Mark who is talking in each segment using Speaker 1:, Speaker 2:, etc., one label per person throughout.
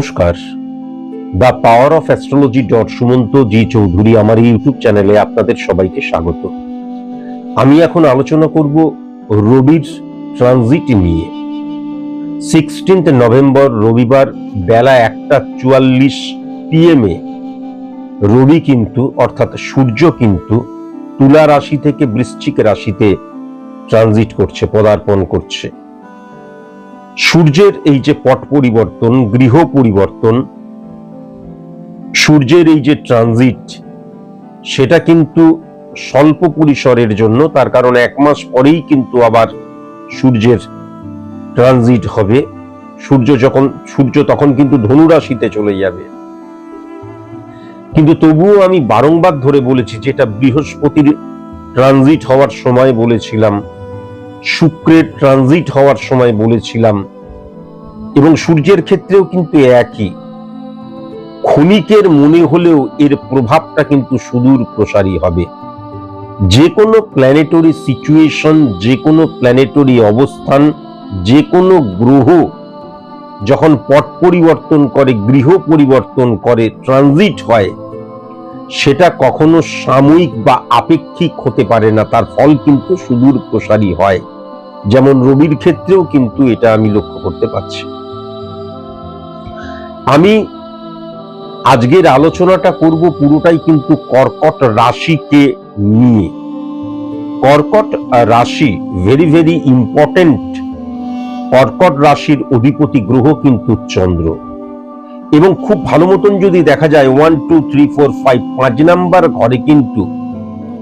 Speaker 1: নমস্কার। The power of astrology dot Sumanta ji Chowdhury আমার YouTube চ্যানেলে আপনাদের সবাইকে স্বাগত। আমি এখন আলোচনা করব রবির ট্রানজিট নিয়ে। সিক্সটিন্থ নভেম্বর রবিবার বেলা একটা চুয়াল্লিশ পিএমে রবি কিন্তু, অর্থাৎ সূর্য কিন্তু তুলা রাশি থেকে বৃশ্চিক রাশিতে ট্রানজিট করছে, পদার্পণ করছে। সূর্যের এই যে পট পরিবর্তন, গৃহ পরিবর্তন, সূর্যের এই যে ট্রানজিট সেটা কিন্তু স্বল্প পরিসরের জন্য, তার কারণ এক মাস পরেই কিন্তু আবার সূর্যের ট্রানজিট হবে। সূর্য যখন, সূর্য তখন কিন্তু ধনু রাশিতে চলে যাবে। কিন্তু তবুও আমি বারংবার ধরে বলেছি, যেটা বৃহস্পতির ট্রানজিট হওয়ার সময় বলেছিলাম শুক্রের ট্রানজিট হওয়ার সময় বলেছিলাম, এবং সূর্যের ক্ষেত্রেও কিন্তু একই। ক্ষণিকের মনে হলেও এর প্রভাবটা কিন্তু সুদূর প্রসারী হবে। যে কোনো প্ল্যানেটরি সিচুয়েশন যে কোনো প্ল্যানেটরি অবস্থান, যে কোনো গ্রহ যখন পট পরিবর্তন করে, গৃহ পরিবর্তন করে ট্রানজিট হয়, সেটা কখনো সাময়িক বা আপেক্ষিক হতে পারে না, তার ফল কিন্তু সুদূর প্রসারী হয়। যেমন রবির ক্ষেত্রেও কিন্তু এটা আমি লক্ষ্য করতে পারছি। আমি আজকের আলোচনাটা করব পুরোটাই কিন্তু কর্কট রাশিকে নিয়ে। কর্কট রাশি ভেরি ভেরি ইম্পর্টেন্ট কর্কট রাশির অধিপতি গ্রহ কিন্তু চন্দ্র। এবং খুব ভালো মতন যদি দেখা যায় one two three four five পাঁচ নাম্বার ঘরে কিন্তু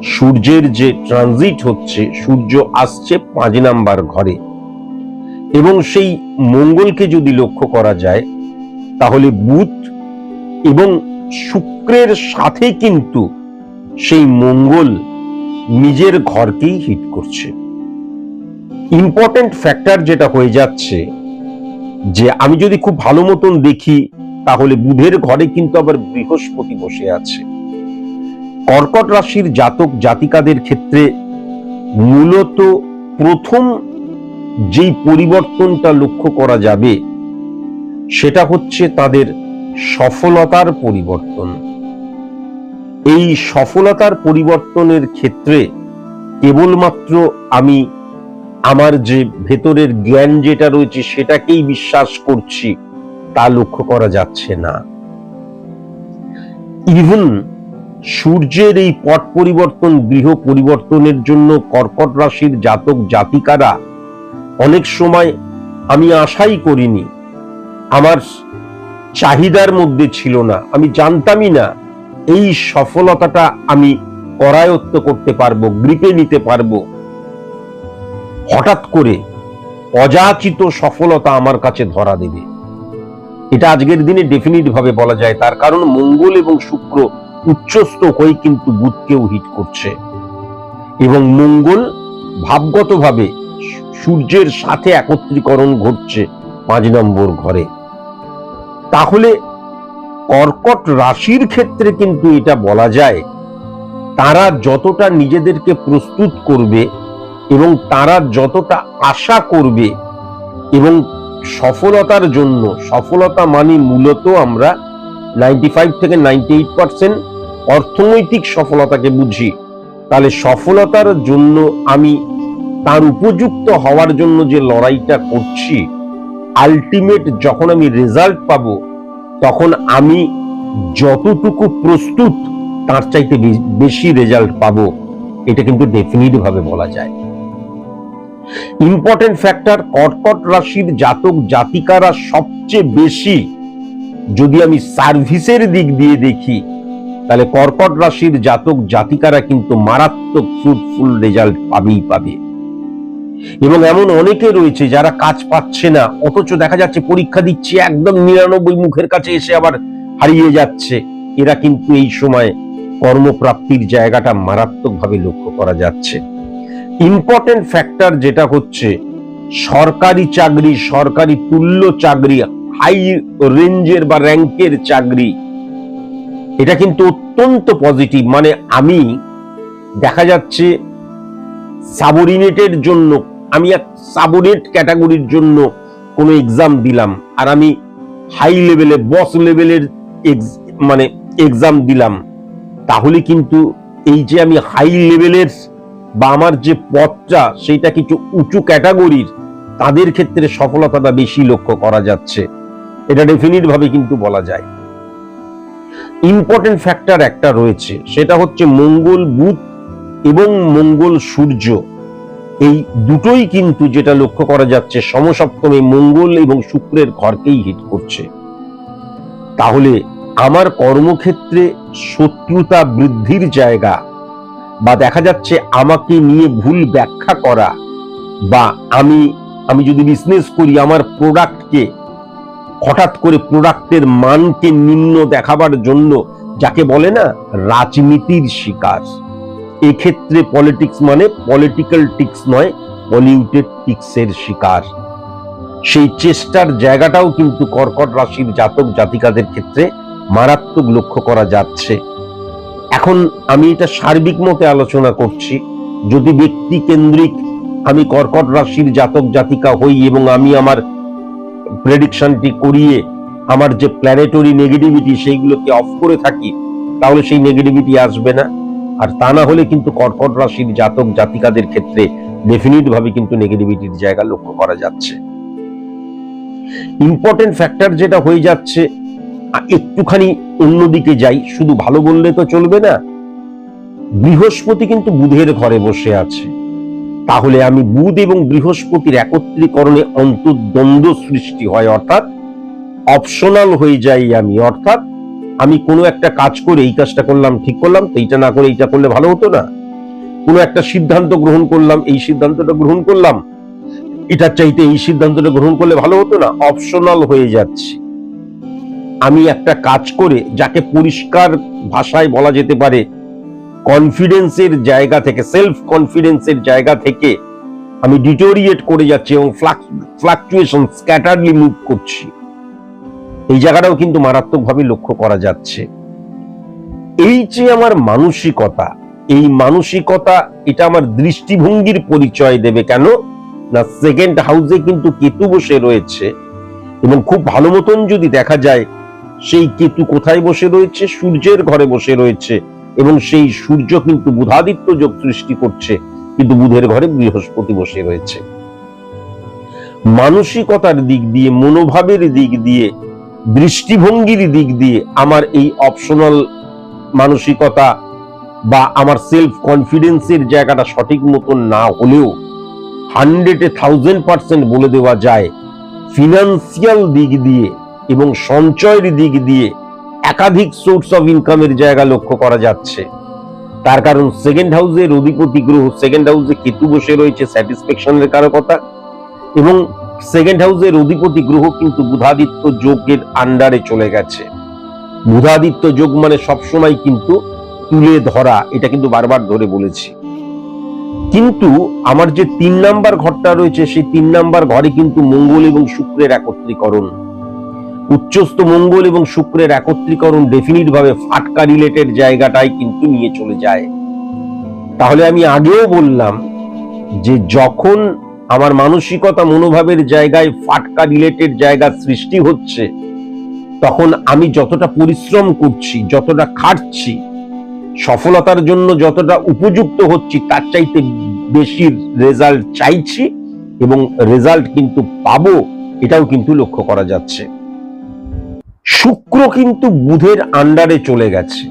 Speaker 1: সূর্যের যে ট্রানজিট হচ্ছে, সূর্য আসছে পাঁচ নাম্বার ঘরে। এবং সেই মঙ্গলকে যদি লক্ষ্য করা যায়, তাহলে বুধ এবং শুক্রের সাথে কিন্তু সেই মঙ্গল নিজের ঘরকেই হিট করছে। ইম্পর্টেন্ট ফ্যাক্টর যেটা হয়ে যাচ্ছে, যে আমি যদি খুব ভালো মতন দেখি, তাহলে বুধের ঘরে কিন্তু আবার বৃহস্পতি বসে আছে। কর্কট রাশির জাতক জাতিকাদের ক্ষেত্রে মূলত প্রথম যেই পরিবর্তনটা লক্ষ্য করা যাবে, সেটা হচ্ছে তাদের সফলতার পরিবর্তন। এই সফলতার পরিবর্তনের ক্ষেত্রে কেবলমাত্র আমি আমার যে ভেতরের জ্ঞান যেটা রয়েছে সেটাকেই বিশ্বাস করছি, তা লক্ষ্য করা যাচ্ছে না। ইভেন সূর্যের এই পট পরিবর্তন, গৃহ পরিবর্তনের জন্য কর্কট রাশির জাতক জাতিকারা অনেক সময় আমি আশাই করিনি। আমার চাহিদার মধ্যে ছিল না। আমি জানতামই না এই সফলতাটা আমি করায়ত্ত করতে পারব, গ্রিপে নিতে পারব। হঠাৎ করে অযাচিত সফলতা আমার কাছে ধরা দেবে। এটা আজকের দিনে ডেফিনিট ভাবে বলা যায়। তার কারণ মঙ্গল এবং শুক্র উচ্চস্থ হয়ে কিন্তু বুধকেও হিট করছে। এবং মঙ্গল ভাবগতভাবে সূর্যের সাথে একত্রীকরণ ঘটছে পাঁচ নম্বর ঘরে। তাহলে কর্কট রাশির ক্ষেত্রে কিন্তু এটা বলা যায়, তারা যতটা নিজেদেরকে প্রস্তুত করবে এবং তারা যতটা আশা করবে এবং সফলতার জন্য, সফলতা মানে মূলত আমরা নাইনটি ফাইভ থেকে নাইনটি এইট পার্সেন্ট অর্থনৈতিক সফলতাকে বুঝি। তাহলে সফলতার জন্য আমি তার উপযুক্ত হওয়ার জন্য যে লড়াইটা করছি আলটিমেট যখন আমি রেজাল্ট পাব, তখন আমি যতটুকু প্রস্তুত, তার চাইতে বেশি রেজাল্ট পাবো। এটা কিন্তু ডেফিনিট ভাবে বলা যায়। ইম্পর্টেন্ট ফ্যাক্টর কর্কট রাশির জাতক জাতিকারা সবচেয়ে বেশি যদি আমি সার্ভিসের দিক দিয়ে দেখি, তাহলে কর্কট রাশির জাতক জাতিকারা কিন্তু মারাত্মক ফ্রুটফুল রেজাল্ট পাবেই পাবে। এবং এমন অনেকে রয়েছে যারা কাজ পাচ্ছে না, অথচ দেখা যাচ্ছে পরীক্ষা দিচ্ছে, একদম নিরানব্বই মুখের কাছে এসে আবার হারিয়ে যাচ্ছে। এরা কিন্তু এই সময় কর্মপ্রাপ্তির জায়গাটা মারাত্মকভাবে লক্ষ্য করা যাচ্ছে। ইম্পর্টেন্ট ফ্যাক্টর যেটা হচ্ছে, সরকারি চাকরি, সরকারি তুল্য চাকরি হাই রেঞ্জের বা র্যাঙ্কের চাকরি। এটা কিন্তু অত্যন্ত পজিটিভ। মানে আমি দেখা যাচ্ছে সাবঅর্ডিনেটের জন্য, আমি এক সাবঅর্ডিনেট ক্যাটাগরির জন্য কোনো এক্সাম দিলাম। আর আমি হাই লেভেলে, বস লেভেলের মানে এক্সাম দিলাম। তাহলে কিন্তু এই যে আমি হাই লেভেলের বা আমার যে পথটা সেটা কিছু উঁচু ক্যাটাগরির, তাদের ক্ষেত্রে সফলতাটা বেশি লক্ষ্য করা যাচ্ছে। এটা ডেফিনিট ভাবে কিন্তু বলা যায়। ইম্পর্টেন্ট ফ্যাক্টর একটা রয়েছে, সেটা হচ্ছে মঙ্গল বুধ এবং মঙ্গল সূর্য। এই দুটোই কিন্তু যেটা লক্ষ্য করা যাচ্ছে, সমসপ্তমে মঙ্গল এবং শুক্রের ঘরকেই হিট করছে। তাহলে আমার কর্মক্ষেত্রে শত্রুতা বৃদ্ধির জায়গা বা দেখা যাচ্ছে আমাকে নিয়ে ভুল ব্যাখ্যা করা বা আমি আমি যদি বিজনেস করি, আমার প্রোডাক্টকে হঠাৎ করে প্রোডাক্টের মানকে নিম্ন দেখাবার জন্য যাকে বলে না, রাজনীতির শিকার। এক্ষেত্রে পলিটিক্স মানে পলিটিক্যাল টিক্স নয় পলিউটেড টিক্সের শিকার। সেই চেষ্টার জায়গাটাও কিন্তু কর্কট রাশির জাতক জাতিকাদের ক্ষেত্রে মারাত্মক লক্ষ্য করা যাচ্ছে। এখন আমি এটা সার্বিক মতে আলোচনা করছি। যদি ব্যক্তি কেন্দ্রিক আমি কর্কট রাশির জাতক জাতিকা হই এবং আমি আমার প্রেডিকশনটি করিয়ে আমার যে প্ল্যানেটরি নেগেটিভিটি সেইগুলোকে অফ করে থাকি, তাহলে সেই নেগেটিভিটি আসবে না। আর তা না হলে কিন্তু কর্কট রাশির জাতক জাতিকাদের ক্ষেত্রে ডেফিনিট ভাবে কিন্তু নেগেটিভিটির জায়গা লক্ষ্য করা যাচ্ছে। ইম্পর্টেন্ট ফ্যাক্টর যেটা হয়ে যাচ্ছে একটুখানি অন্যদিকে যাই, শুধু ভালো বললে তো চলবে না। বৃহস্পতি কিন্তু বুধের ঘরে বসে আছে। তাহলে আমি বুধ এবং বৃহস্পতির একত্রীকরণে অন্তর্দ্বন্দ্ব সৃষ্টি হয়, অর্থাৎ অপশনাল হয়ে যাই আমি, অর্থাৎ আমি কোনো একটা কাজ করে এই কাজটা করলাম, ঠিক করলাম, তো এইটা না করে এইটা করলে ভালো হতো না। কোনো একটা সিদ্ধান্ত গ্রহণ করলাম, এই সিদ্ধান্তটা গ্রহণ করলাম, এটার চাইতে এই সিদ্ধান্তটা গ্রহণ করলে ভালো হতো না অপশনাল হয়ে যাচ্ছে। আমি একটা কাজ করে, যাকে পরিষ্কার ভাষায় বলা যেতে পারে কনফিডেন্সের জায়গা থেকে সেলফ কনফিডেন্সের জায়গা থেকে আমি ডিটোরিয়েট করে যাচ্ছি এবং ফ্লাকচুয়েশন স্ক্যাটারলি মুভ করছি। এই জায়গাটাও কিন্তু মারাত্মকভাবে লক্ষ্য করা যাচ্ছে। এই যে আমার মানসিকতা, এই মানসিকতা এটা আমার দৃষ্টিভঙ্গির পরিচয় দেবে কেন? না সেকেন্ড হাউসে কিন্তু কেতু বসে রয়েছে এবং খুব ভালো মতন যদি দেখা যায়, সেই কেতু কোথায় বসে রয়েছে? সূর্যের ঘরে বসে রয়েছে। এবং সেই সূর্য কিন্তু বুধাদিত্য যোগ সৃষ্টি করছে, কিন্তু বুধের ঘরে বৃহস্পতি বসে রয়েছে। মানসিকতার দিক দিয়ে, মনোভাবের দিক দিয়ে, দৃষ্টিভঙ্গির দিক দিয়ে আমার এই অপশনাল মানসিকতা বা আমার সেলফ কনফিডেন্সের জায়গাটা সঠিক মতন না হলেও হান্ড্রেডে থাউজেন্ড পার্সেন্ট বলে দেওয়া যায় ফিনান্সিয়াল দিক দিয়ে এবং সঞ্চয়ের দিক দিয়ে একাধিক সোর্স অফ ইনকামের জায়গা লক্ষ্য করা যাচ্ছে। তার কারণ সেকেন্ড হাউসের অধিপতি গ্রহ সেকেন্ড হাউসে কেতু বসে রয়েছে স্যাটিসফ্যাকশনের কারকতা এবং সেকেন্ড হাউসের অধিপতি গ্রহ কিন্তু বুধাদিত্য যোগের আন্ডারে চলে গেছে। বুধাদিত্য যোগ মানে সবসময় কিন্তু তুলে ধরা, এটা কিন্তু বারবার ধরে বলেছি। কিন্তু আমার যে তিন নাম্বার ঘরটা রয়েছে, সেই তিন নাম্বার ঘরে কিন্তু মঙ্গল এবং শুক্রের একত্রীকরণ। উচ্চস্থ মঙ্গল এবং শুক্রের একত্রীকরণ ডেফিনিট ভাবে ফাটকা রিলেটেড জায়গাটাই কিন্তু নিয়ে চলে যায়। তাহলে আমি আগেও বললাম যে যখন আমার মানসিকতা মনোভাবের জায়গায় ফাটকা রিলেটেড জায়গা সৃষ্টি হচ্ছে, তখন আমি যতটা পরিশ্রম করছি, যতটা খাটছি, সফলতার জন্য যতটা উপযুক্ত হচ্ছি, তার চাইতে বেশি রেজাল্ট চাইছি এবং রেজাল্ট কিন্তু পাবো, এটাও কিন্তু লক্ষ্য করা যাচ্ছে। শুক্র কিন্তু বুধের আন্ডারে চলে গেছে।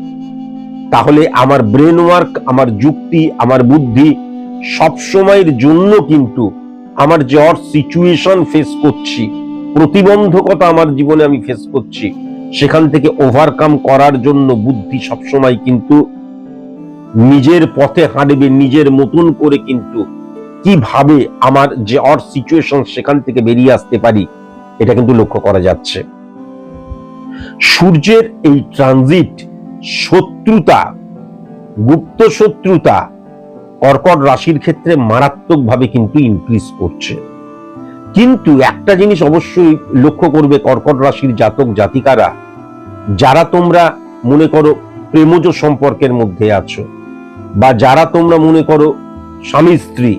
Speaker 1: তাহলে আমার ব্রেন ওয়ার্ক আমার যুক্তি, আমার বুদ্ধি সব সময়ের জন্য কিন্তু আমার যে অর সিচুয়েশন ফেস করছি, প্রতিবন্ধকতা আমার জীবনে আমি ফেস করছি, সেখান থেকে ওভারকাম করার জন্য বুদ্ধি সবসময় কিন্তু নিজের পথে হাঁটবে, নিজের মতন করে কিন্তু কীভাবে আমার যে অর সিচুয়েশন সেখান থেকে বেরিয়ে আসতে পারি, এটা কিন্তু লক্ষ্য করা যাচ্ছে। সূর্যের এই ট্রানজিট শত্রুতা, গুপ্ত শত্রুতা কর্কট রাশির ক্ষেত্রে মারাত্মকভাবে কিন্তু ইনক্রিজ করছে। কিন্তু একটা জিনিস অবশ্যই লক্ষ্য করবে কর্কট রাশির জাতক জাতিকারা, যারা তোমরা মনে করো প্রেমজ সম্পর্কের মধ্যে আছো বা যারা তোমরা মনে করো স্বামী স্ত্রী,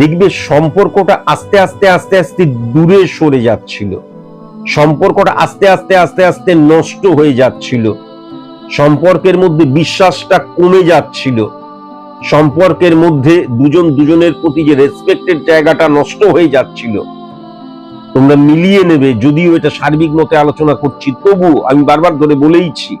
Speaker 1: দেখবে সম্পর্কটা আস্তে আস্তে আস্তে আস্তে দূরে সরে যাচ্ছিল। সম্পর্কটা আস্তে আস্তে আস্তে আস্তে নষ্ট হয়ে যাচ্ছিল। সম্পর্কের মধ্যে বিশ্বাসটা কমে যাচ্ছিল। সম্পর্কের মধ্যে দুজন, দুজনের প্রতি যে রেসপেক্টের জায়গাটা নষ্ট হয়ে যাচ্ছিল। তোমরা মিলিয়ে নেবে, যদিও এটা সার্বিক মতে আলোচনা করছি। তবু আমি বারবার ধরে বলেইছি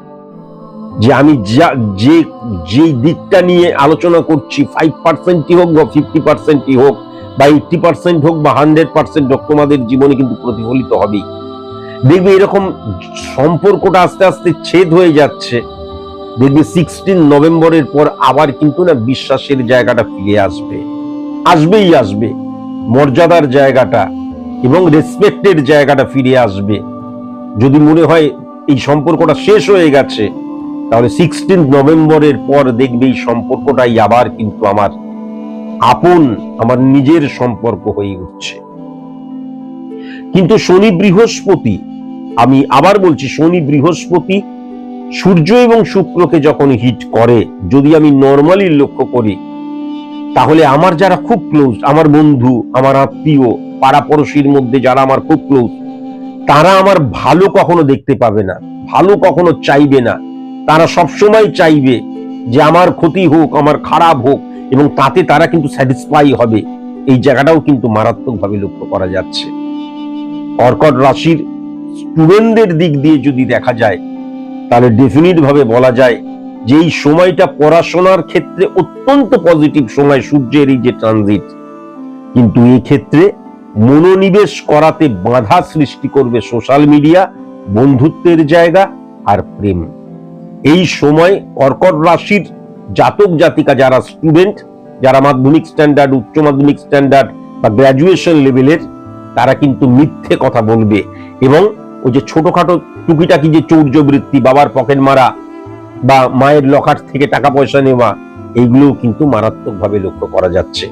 Speaker 1: যে আমি যা, যে যে দিকটা নিয়ে আলোচনা করছি ফাইভ পার্সেন্টই হোক বা ফিফটি পার্সেন্টই হোক বা এইটটি পার্সেন্ট হোক বা হান্ড্রেড পার্সেন্ট হোক, তোমাদের জীবনে কিন্তু প্রতিফলিত হবেই। দেখবে এরকম সম্পর্কটা আস্তে আস্তে ছেদ হয়ে যাচ্ছে। দেখবে সিক্সটিন নভেম্বরের পর আবার কিন্তু না বিশ্বাসের জায়গাটা ফিরে আসবে। আসবেই আসবে। মর্যাদার জায়গাটা এবং রেসপেক্টের জায়গাটা ফিরে আসবে। যদি মনে হয় এই সম্পর্কটা শেষ হয়ে গেছে, তাহলে সিক্সটিন নভেম্বরের পর দেখবে এই সম্পর্কটাই আবার কিন্তু আমার আপন, আমার নিজের সম্পর্ক হয়ে উঠছে। কিন্তু শনি বৃহস্পতি আমি আবার বলছি, শনি বৃহস্পতি সূর্য এবং শুক্রকে যখন হিট করে, যদি আমি নর্মালি লক্ষ্য করি, তাহলে আমার যারা খুব ক্লোজ আমার বন্ধু, আমার আত্মীয়, পাড়াপড়শির মধ্যে যারা আমার খুব ক্লোজ তারা আমার ভালো কখনো দেখতে পাবে না, ভালো কখনো চাইবে না। তারা সবসময় চাইবে যে আমার ক্ষতি হোক, আমার খারাপ হোক, এবং তাতে তারা কিন্তু স্যাটিসফাই হবে। এই জায়গাটাও কিন্তু মারাত্মকভাবে লক্ষ্য করা যাচ্ছে। কর্কট রাশির স্টুডেন্টদের দিক দিয়ে যদি দেখা যায়, তাহলে ডেফিনিট ভাবে বলা যায় যে এই সময়টা পড়াশোনার ক্ষেত্রে অত্যন্ত পজিটিভ সময় সূর্যের এই যে ট্রানজিট কিন্তু এই ক্ষেত্রে মনোনিবেশ করাতে বাধা সৃষ্টি করবে সোশ্যাল মিডিয়া বন্ধুত্বের জায়গা আর প্রেম। এই সময় কর্কট রাশির জাতক জাতিকা যারা স্টুডেন্ট যারা মাধ্যমিক স্ট্যান্ডার্ড উচ্চ মাধ্যমিক স্ট্যান্ডার্ড বা গ্র্যাজুয়েশন লেভেলের তারা কিন্তু মিথ্যে কথা বলবে এবং ওই যে ছোটখাটো টুকিটাকি যে চৌর্যবৃত্তি, বাবার পকেট মারা বা মায়ের লকার থেকে টাকা পয়সা নেওয়া, এইগুলো কিন্তু মারাত্মকভাবে লক্ষ্য করা যাচ্ছে।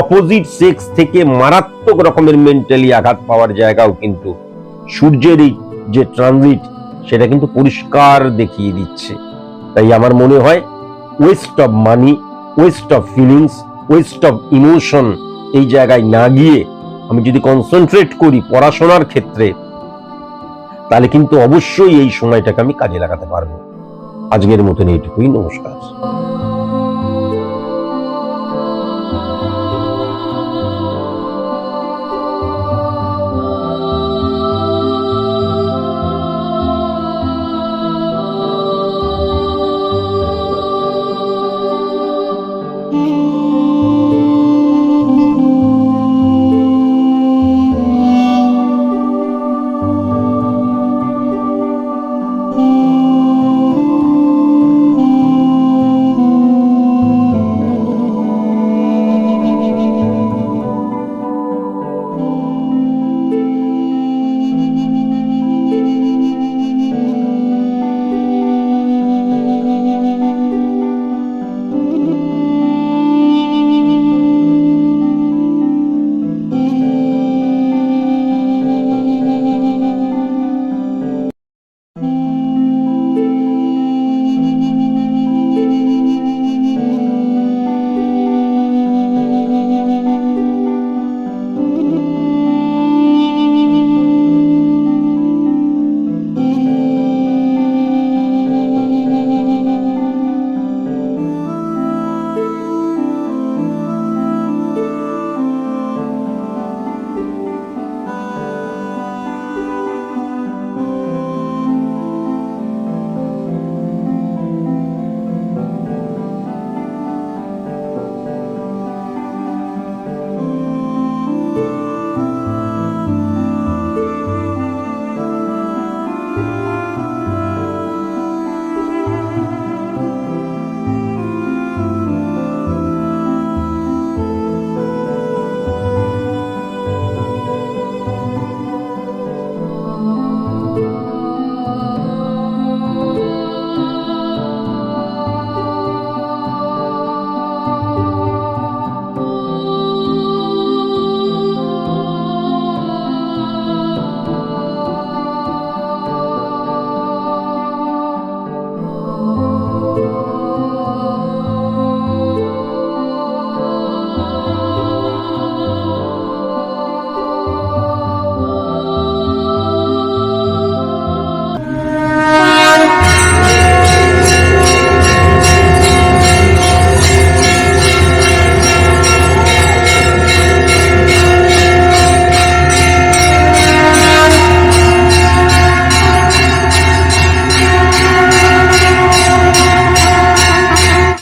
Speaker 1: অপোজিট সেক্স থেকে মারাত্মক রকমের মেন্টালি আঘাত পাওয়ার জায়গাও কিন্তু সূর্যের এই যে ট্রানজিট, সেটা কিন্তু পরিষ্কার দেখিয়ে দিচ্ছে। তাই আমার মনে হয় waste of money waste of feelings waste of emotion এই জায়গায় না গিয়ে আমি যদি কনসেন্ট্রেট করি পড়াশোনার ক্ষেত্রে তাহলে কিন্তু অবশ্যই এই সময়টাকে আমি কাজে লাগাতে পারব। আজকের মতন এইটুকুই নমস্কার।